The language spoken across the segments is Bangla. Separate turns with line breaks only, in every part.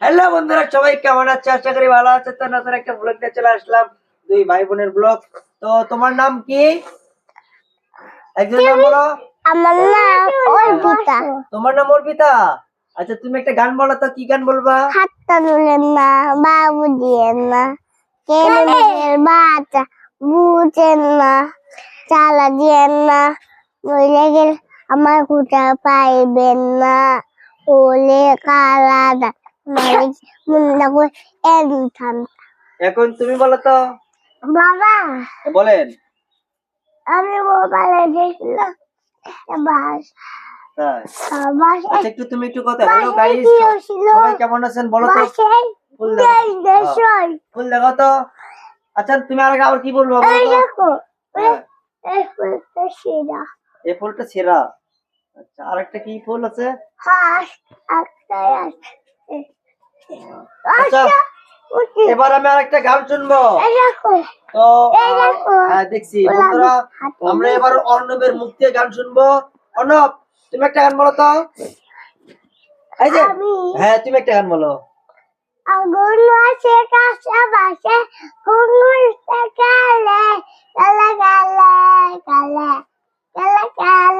হ্যালো বন্ধুরা সবাই কেমন আছে? আশা করি ভালো আছে। তো নতুন একটা ব্লগ নিয়ে চলে আসলাম দুই ভাই বোনের ব্লগ তো তোমার নাম কি? একজন নাম বলো।
আমার নাম অর্পিতা।
তোমার নাম অর্পিতা? আচ্ছা তুমি একটা গান বলো তো কি গান বলবা?
হাতটা তুলেন না বাবু দিয়েন না কেনের বাচ্চা বুঝেন না চালা দিয়েন না বলে গেল আমার খুঁটা পাইবেন না ওলে কালা
এখন তুমি বলো তো।
বাবা
বলেন।
আমি মোবাইলে দেখলাম বাস
আচ্ছা একটু তুমি একটু কথা হ্যালো গাইস সবাই কেমন আছেন বলো তো। ফুল দেখো। ফুল দেখো তো। আচ্ছা তুমি আর আবার কি বলব
এই
হ্যাঁ,
এই ফুলটা সেরা।
আচ্ছা আরেকটা কি ফুল আছে। আচ্ছা
আচ্ছা
এবার আমি আরেকটা গান শুনব। তো। হ্যাঁ দেখছি। বন্ধুরা আমরা এবার অর্ণবের মুখ দিয়ে গান শুনব। অর্ণব তুমি একটা গান বলো তো। এই যে হ্যাঁ তুমি একটা গান বলো।
আগুন আছে কাছে বাসে কুমুর কালে কালে কালে কালে কালে কালে কালে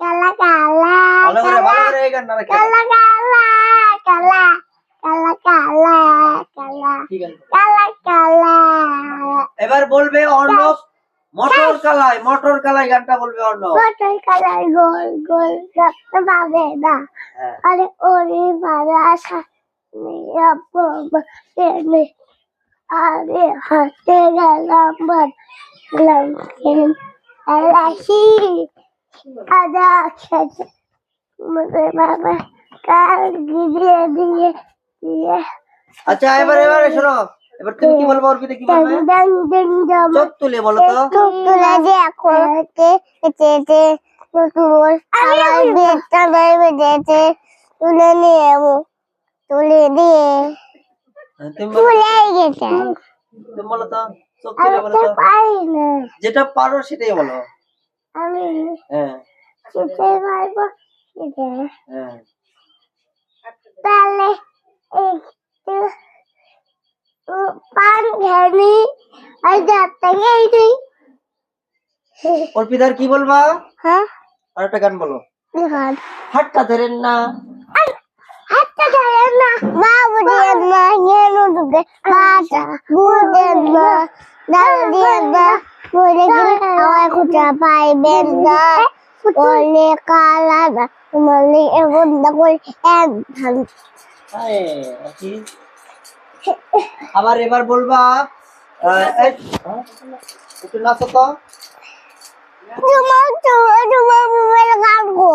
কালে কালে কালা কালা কালা কালা কালা কালা
কি গান
কালা কালা
এবার বলবে অর্ণব মটর কালাই মটর কালাই গানটা বলবে অর্ণব।
কতই কালার গোল গোল পাবে না।
হ্যাঁ।
আরে ওরে বাবা আসা আরে হাতে গেলাম বললাম আলাসি আদা খেতে। বাবা কাল গিয়ে দিয়ে দিয়ে
আচ্ছা এবার এবারে শোনো এবার তুমি কি বলব অর্পিতা কি বলবে? চোখ তুলে বলো তো।
তুলে যে এখন চেয়েছে তুল আমার নয় তুলে নিয়ে যাব তুলে দিয়ে
তুমি বলো
তুলে গেছে
তুমি বলো তো চোখ তুলে বলো
তো।
তো
না
যেটা পারো সেটাই বলো।
আমি
হ্যাঁ
পারব
হ্যাঁ। অর্পিতার কি বলবা
হ্যাঁ
আর একটা গান বলো হাতটা ধরেন না
হাতটা ধরে না মা বুঝেন না কেন ঢুকে মাটা বুঝেন না দাও দিয়ে না বলে গেলে আমার খুঁজা পাইবেন না বলে কালা না বলে এমন না করে এক ধান
হ্যাঁ, আবার এবার বলবা আহ, হ্যাঁ, একটু নাচো তো
তোমার তোমার তোমার মোবাইল গান গো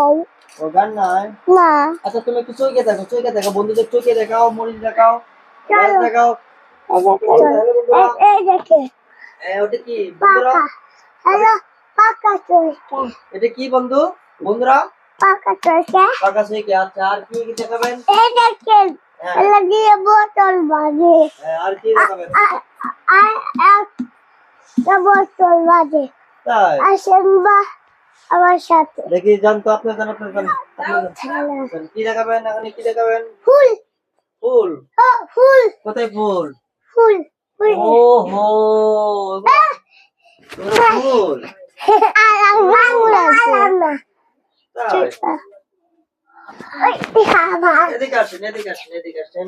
ও গান নাই
না
আচ্ছা তুমি একটু চোখে দেখো চোখে দেখো বন্ধুদের চোখে দেখাও মরিচ দেখাও গাছ দেখাও
এই দেখে
ওটা কি বন্ধুরা
পাকা হ্যালো পাকা চলছে
এটা কি বন্ধু বন্ধুরা
পাকা
আচ্ছা আর কি কি দেখাবেন
এই দেখেন লাগিয়ে বোতল বাজে
আর কি দেখাবেন
বোতল বাজে
কোথায়
আসেন বা আমার সাথে।
দেখি যান তো আপনি যান আপনি যান কি দেখাবেন এখানে কি দেখাবেন?
ফুল।
ফুল?
ফুল।
কোথায় ফুল?
ফুল
ওহো ফুল। হ্যাঁ,
এদিকে আসেন এদিকে আসেন এদিকে আসেন।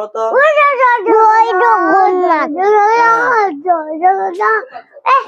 বলো তো এই